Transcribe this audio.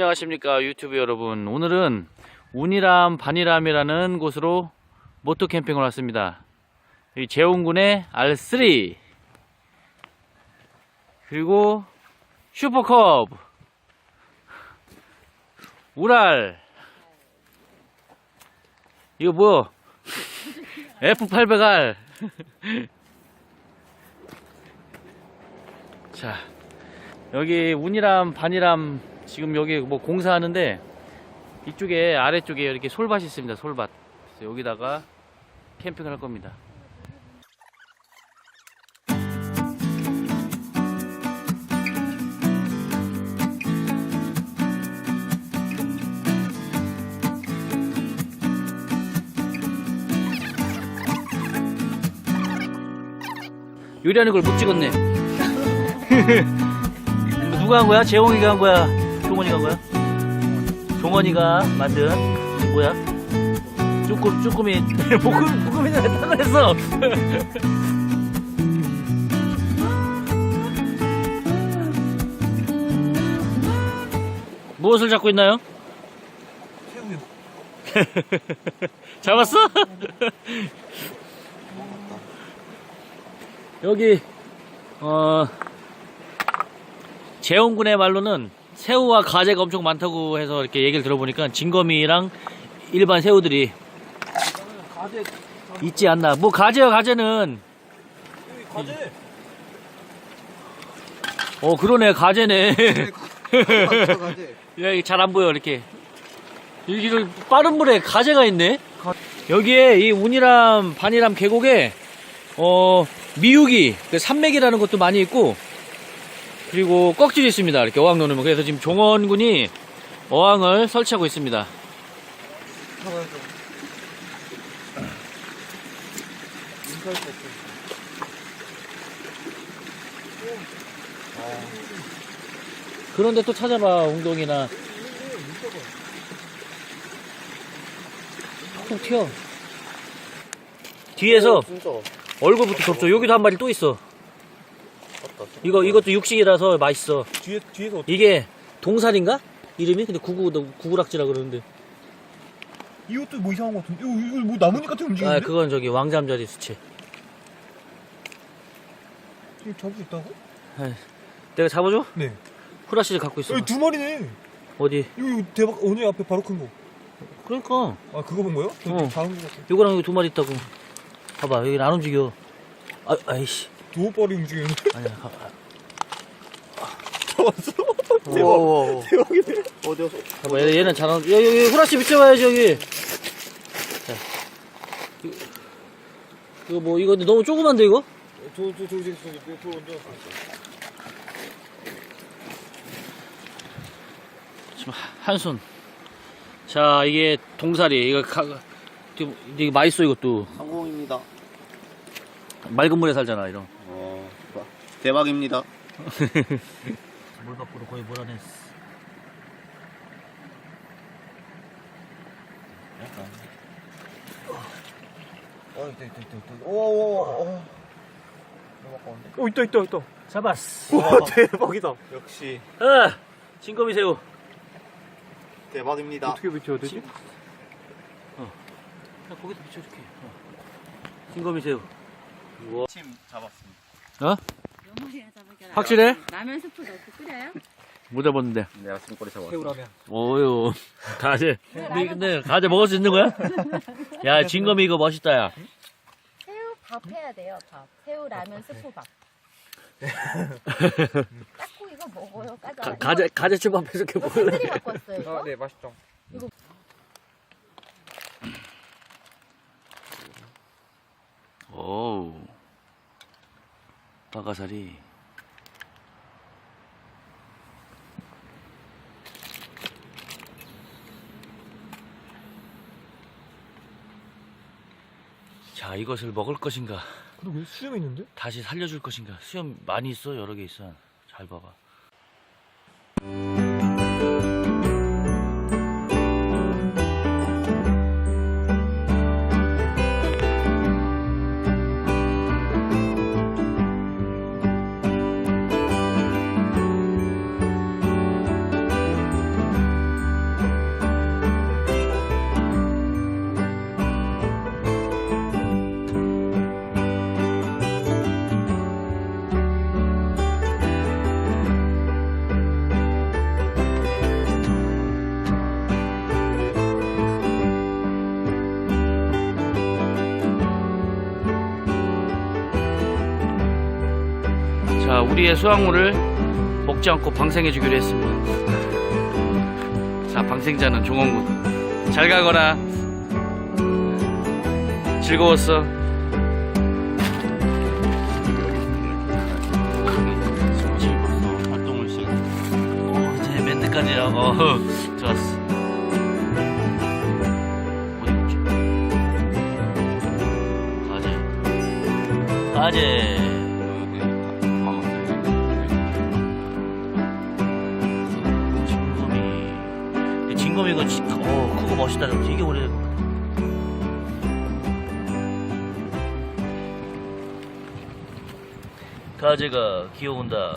안녕하십니까 유튜브 여러분. 오늘은 운이람 반이람이라는 곳으로 모토 캠핑을 왔습니다. 이 재홍군의 R3 그리고 슈퍼컵 우랄. 이거 뭐 F800R 자 여기 운이람 반이람 지금 여기 뭐 공사하는데 이쪽에 아래쪽에 이렇게 솔밭이 있습니다 솔밭 여기다가 캠핑을 할 겁니다 요리하는 걸 못 찍었네 누가 한 거야? 재홍이가 한 거야? 종원이가 한 거야? 종원이가 만든 뭐야? 쭈꾸미 쭈꾸미 볶음 볶음이나 탕을 했어. 무엇을 잡고 있나요? 새우요. 잡았어? 여기 어 재홍군의 말로는 새우와 가재가 엄청 많다고 해서 이렇게 얘기를 들어보니까 진거미랑 일반 새우들이 있지 않나. 뭐 가재와 가재는 가재. 어 그러네 가재네. 가재. 야, 잘안 보여 이렇게. 여기 빠른 물에 가재가 있네. 여기에 이 운이람 반이람 계곡에 어 미육이 그 산맥이라는 것도 많이 있고 그리고 꺽질이 있습니다. 이렇게 어항 놓으면 그래서 지금 종원군이 어항을 설치하고 있습니다. 그런데 또 찾아봐 웅동이나 툭 튀어. 뒤에서 진짜. 얼굴부터 덮쳐. 여기도 한 마리 또 있어. 이거 이것도 육식이라서 맛있어. 뒤에, 뒤에서 어떻게. 이게 동살인가? 이름이? 근데 구구 구구락지라 그러는데. 이것도 뭐 이상한 거 같은데? 이거, 이거 뭐 나뭇잎 같은 거아 움직이는데? 그건 저기 왕잠자리 수치. 이거 잡을 수 있다고? 내가 잡아줘? 네. 후라시를 갖고 있어. 여기 두 마리네. 어디? 이거, 이거 대박, 오늘 앞에 바로 큰 거. 그러니까 아, 그거 본 거요? 저 어. 다른 거 같아. 요거랑 여기 두 마리 있다고. 봐봐 여기 안 움직여. 아 아이씨. 두호벌이 움직이는 아니야. 가- 잡았어 오, 어, 대박 오, 오. 대박이네 어디 갔어? 잠깐만, 얘- 얘는 잘안 여기 여기 후라시 비춰봐야지 여기. 자. 이거- 뭐 이거 너무 조그만데 이거? 저저 저기 있어 저 먼저 지금 한 손. 자 이게 동사리 이거 가, 이게 마이소 이것도. 성공입니다. 맑은 물에 살잖아 이런. 어, 대박입니다. 물 밖으로 거의 몰아냈어. 어, 있다, 있다, 있다, 있다. 오, 오, 오. 너무 아까운데? 어, 있다, 있다, 있다. 잡았어. 와, 대박이다. 역시 아! 진거미 새우. 대박입니다. 어떻게 비춰야 되지? 야, 거기다 비춰줄게. 어. 진거미 새우. 우와. 침 잡았습니다. 어? 확실해? 라면 스프 넣고 끓여요? 못 잡았는데. 내가 숨꼬리 잡았어. 새우라면. 오유. 가재. 니 근데 가재 먹을 수 있는 거야? 야, 진거미 이거 멋있다, 야. 새우 밥 해야 돼요, 밥. 새우 라면 스프 밥. 닦고 이거 먹어요, 까자. 가, 가재, 가재집 앞에서 이렇게 이거 먹을래. 사투리 갖고 왔어요, 이거? 네, 맛있죠. 오우. 바가사리. 자, 이것을 먹을 것인가? 근데 왜 수염이 있는데? 다시 살려줄 것인가? 수염 많이 있어, 여러 개 있어. 잘 봐봐. 우리의 수확물을 먹지 않고 방생해 주기로 했습니다. 자, 방생자는 종원군. 잘 가거라. 즐거웠어. 어. 어, 좋았어. 어디 보자. 가재. 가재. 이거 진- 어, 크고 멋있다. 되게 오래. 가재가 기어온다.